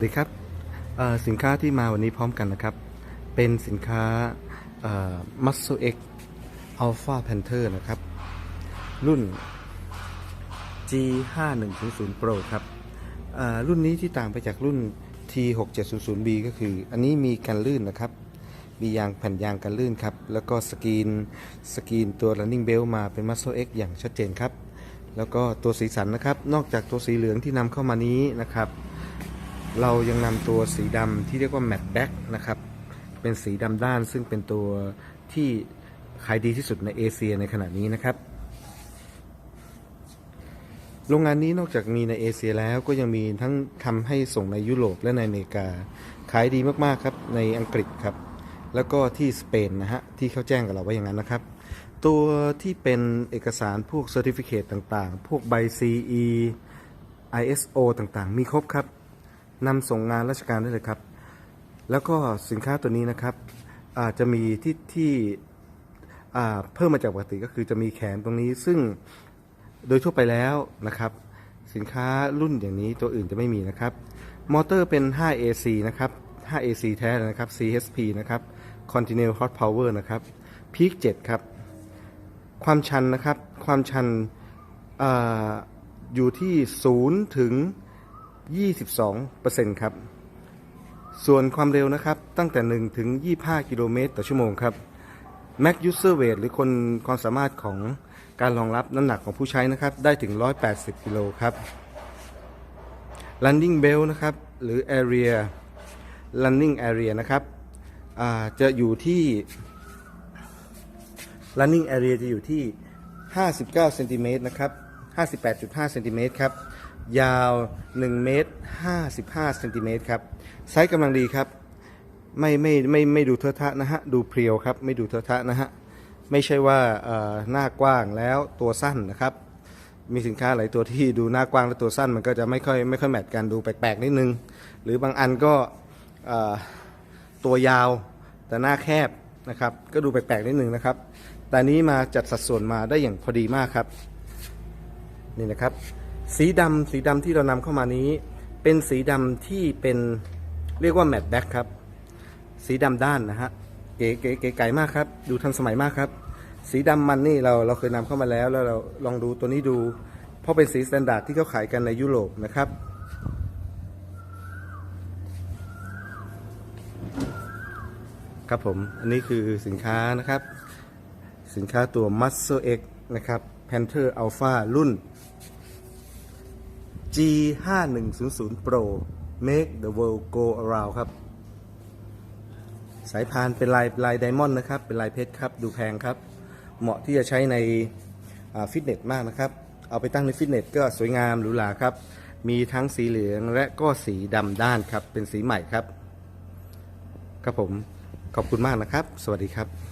สวัสดีครับสินค้าที่มาวันนี้พร้อมกันนะครับ เป็นสินค้าเอ่อ Muscle X Alpha Panther นะครับ รุ่น G5100 Pro ครับรุ่นนี้ที่ต่างไปจากรุ่น T6700B ก็คือ อันนี้มีกันลื่นนะครับ มียางแผ่นยางกันลื่นครับ แล้วก็สกรีนสกรีนตัว running belt มาเป็น Muscle X อย่างชัดเจนครับ แล้วก็ตัวสีสันนะครับ นอกจากตัวสีเหลืองที่นำเข้ามานี้นะครับ เรายังนำตัวสีดำที่เรียกว่า matte black นะครับ เป็นสีดำด้านซึ่งเป็นตัวที่ขายดีที่สุดในเอเชียในขณะนี้นะครับ โรงงานนี้นอกจากมีในเอเชียแล้วก็ยังมีทั้งทำให้ส่งในยุโรปและในอเมริกา ขายดีมากๆครับในอังกฤษครับ แล้วก็ที่สเปนนะฮะที่เขาแจ้งกับเราว่าอย่างนั้นนะครับ ตัวที่เป็นเอกสารพวก Certificate ต่างๆ พวกใบ CE ISO ต่างๆ มีครบครับ นำส่งงานราชการได้เลยครับ แล้วก็สินค้าตัวนี้นะครับอาจจะมีที่ที่เพิ่มมาจากปกติก็คือจะมีแขนตรงนี้ซึ่งโดยทั่วไปแล้วนะครับ สินค้ารุ่นอย่างนี้ตัวอื่นจะไม่มีนะครับ มอเตอร์เป็น 5AC นะครับ 5AC แท้นะครับ CHP นะครับ Continual Hot Power นะครับ Peak 7 ครับ ความชันนะครับ ความชันออยู่ที่ 0 ถึง 22%ครับ ส่วนความเร็วนะครับ ตั้งแต่ 1 ถึง 25 กิโลเมตรต่อชั่วโมงครับ Max User Weight หรือคนความสามารถของการรองรับน้ำหนักของผู้ใช้นะครับ ได้ถึง 180 กิโลครับ Running Belt นะครับ หรือ Area Running Area นะครับจะอยู่ที่ running area จะอยู่ที่ 59 เซนติเมตรนะครับ 58.5 เซนติเมตรครับ ยาว1เมตร55เซนติเมตรครับไซส์กำลังดีครับ ไม่ไม่ไม่ไม่ดูเทอะทะนะฮะ ดูเพรียวครับ ไม่ดูเทอะทะนะฮะ ไม่ใช่ว่าหน้ากว้างแล้วตัวสั้นนะครับ มีสินค้าหลายตัวที่ดูหน้ากว้างและตัวสั้นมันก็จะไม่ค่อยไม่ค่อยแมทกันดูแปลกๆนิดนึง หรือบางอันก็ตัวยาวแต่หน้าแคบนะครับ ก็ดูแปลกๆนิดนึงนะครับ แต่นี้มาจัดสัดส่วนมาได้อย่างพอดีมากครับ นี่นะครับ สีดำสีดำที่เรานำเข้ามานี้ เป็นสีดำที่เป็นเรียกว่าแมตต์แบ็คครับ สีดำด้านนะฮะเก๋เก๋เก๋ไก่มากครับ ดูทันสมัยมากครับ สีดำมันนี่เราเราเคยนำเข้ามาแล้ว แล้วเราลองดูตัวนี้ดู เพราะเป็นสีสแตนดาร์ดที่เขาขายกันในยุโรปนะครับครับผม อันนี้คือสินค้านะครับ สินค้าตัว Muscle X นะครับ Panther Alpha รุ่น G5100 Pro Make the World Go Around ครับ สายพานเป็นลายลายไดมอนด์นะครับ เป็นลายเพชรครับ ดูแพงครับ เหมาะที่จะใช้ในฟิตเนสมากนะครับ เอาไปตั้งในฟิตเนสก็สวยงามหรูหราครับ มีทั้งสีเหลืองและก็สีดำด้านครับ เป็นสีใหม่ครับ ครับผม ขอบคุณมากนะครับ สวัสดีครับ